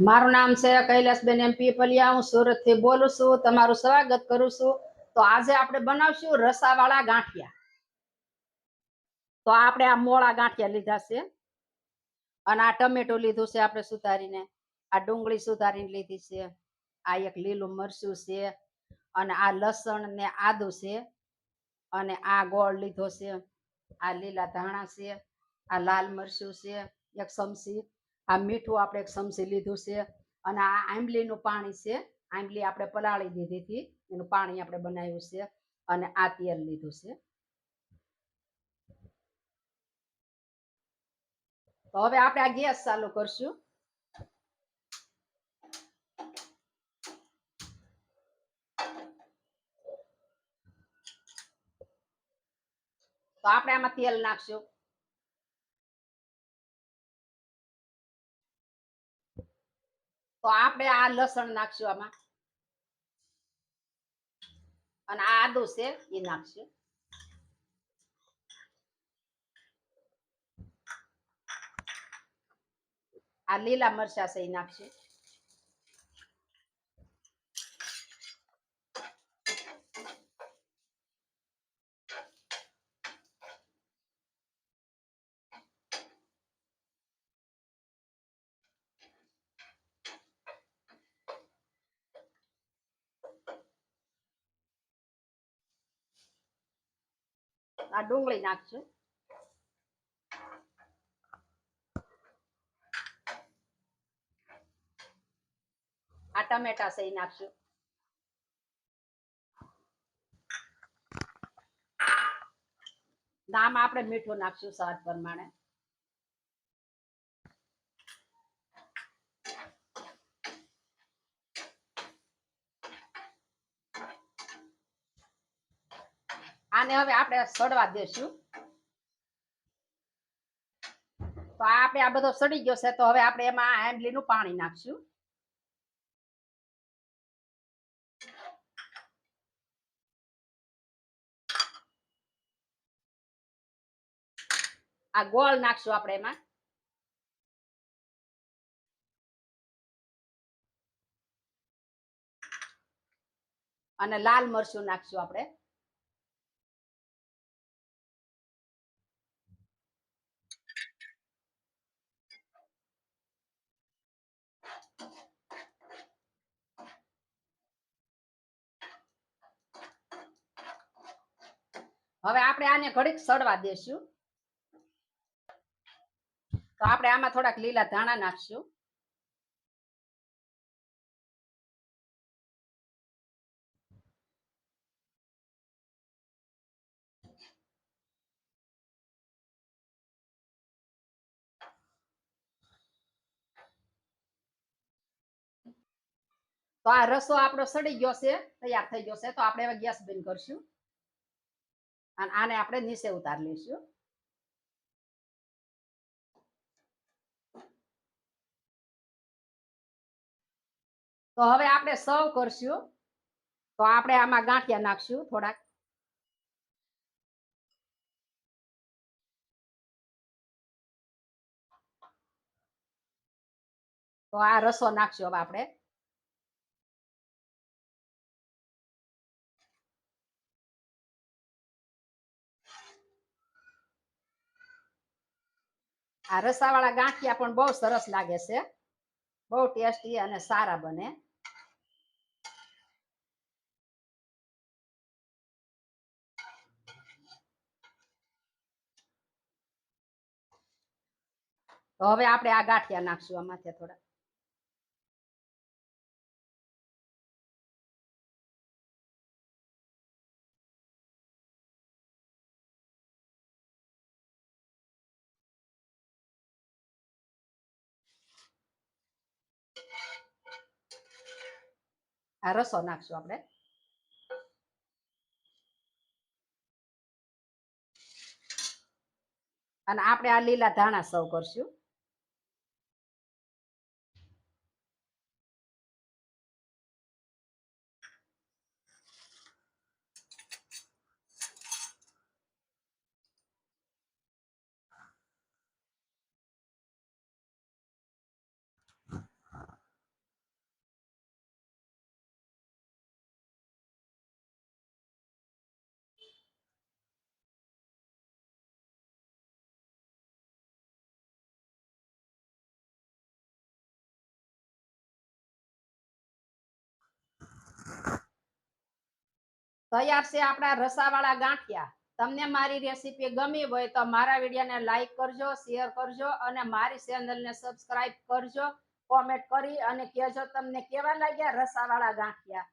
મારું નામ છે કૈલાસબેન એમ પીપલિયા હું સુરતથી બોલું છું. તમારું સ્વાગત કરું છું. તો આજે આપણે બનાવશું રસાવાળા ગાંઠિયા. તો આપણે આ મોળા ગાંઠિયા લીધા છે. અને આ ટમેટો લીધું છે આપણે સુધારીને. આ ડુંગળી સુધારીને લીધી છે. આ એક લીલું મરચું છે. અને આ લસણ ને આદુ છે. અને આ ગોળ લીધો છે. આ લીલા ધાણા છે. આ લાલ મરચું છે. એક ચમચી આ મીઠું આપણે ચમચી લીધું છે અને આ આંબલીનું પાણી છે. આંબલી આપણે પલાળી દીધી હતી. એનું પાણી આપણે બનાવ્યું છે અને આ તેલ લીધું છે. તો હવે આપણે આ ગેસ ચાલુ કરશું. તો આપણે આમાં તેલ નાખશું. તો આપણે આ લસણ નાખશું આમાં. અને આ આદુ છે, એ નાખશું. આ લીલા મરચા છે, એ નાખશું. આ ડુંગળી નાખશું આ ટમેટા સહી નાખશું નામ આપણે મીઠું નાખશું સ્વાદ પ્રમાણે આને હવે આપણે સડવા દેશું. તો આપણે આ બધો સડી ગયો છે, તો હવે આપણે એમાં આંબલીનું પાણી નાખશું. આ ગોળ નાખશું આપણે એમાં. અને લાલ મરચું નાખશું આપણે. હવે આપણે આને ઘડીક સડવા દેશું. તો આપણે આમાં થોડાક લીલા ધાણા નાખશું. તો આ રસો આપણો સડી ગયો છે, તૈયાર થઈ ગયો છે. તો આપણે હવે ગેસ બંધ કરશું. અને આને આપણે નીચે ઉતાર લઈશું. તો હવે આપણે સર્વ કરશું. તો આપણે આમાં ગાંઠિયા નાખશું થોડાક. તો આ રસો નાખશું હવે આપણે. આ રસાવાળા ગાંઠિયા પણ બહુ સરસ લાગે છે. બહુ ટેસ્ટી અને સારા બને. તો હવે આપણે આ ગાંઠિયા નાખશું આમાંથી થોડા. આ રસો નાખશું આપણે. અને આપણે આ લીલા ધાણા સર્વ કરશું. તૈયાર છે આપણા રસાવાળા ગાંઠિયા. તમને મારી રેસીપી ગમી હોય તો મારા વિડીયોને લાઈક કરજો શેર કરજો અને મારી ચેનલને સબસ્ક્રાઇબ કરજો કોમેન્ટ કરી અને કહેજો તમને કેવા લાગ્યા રસાવાળા ગાંઠિયા.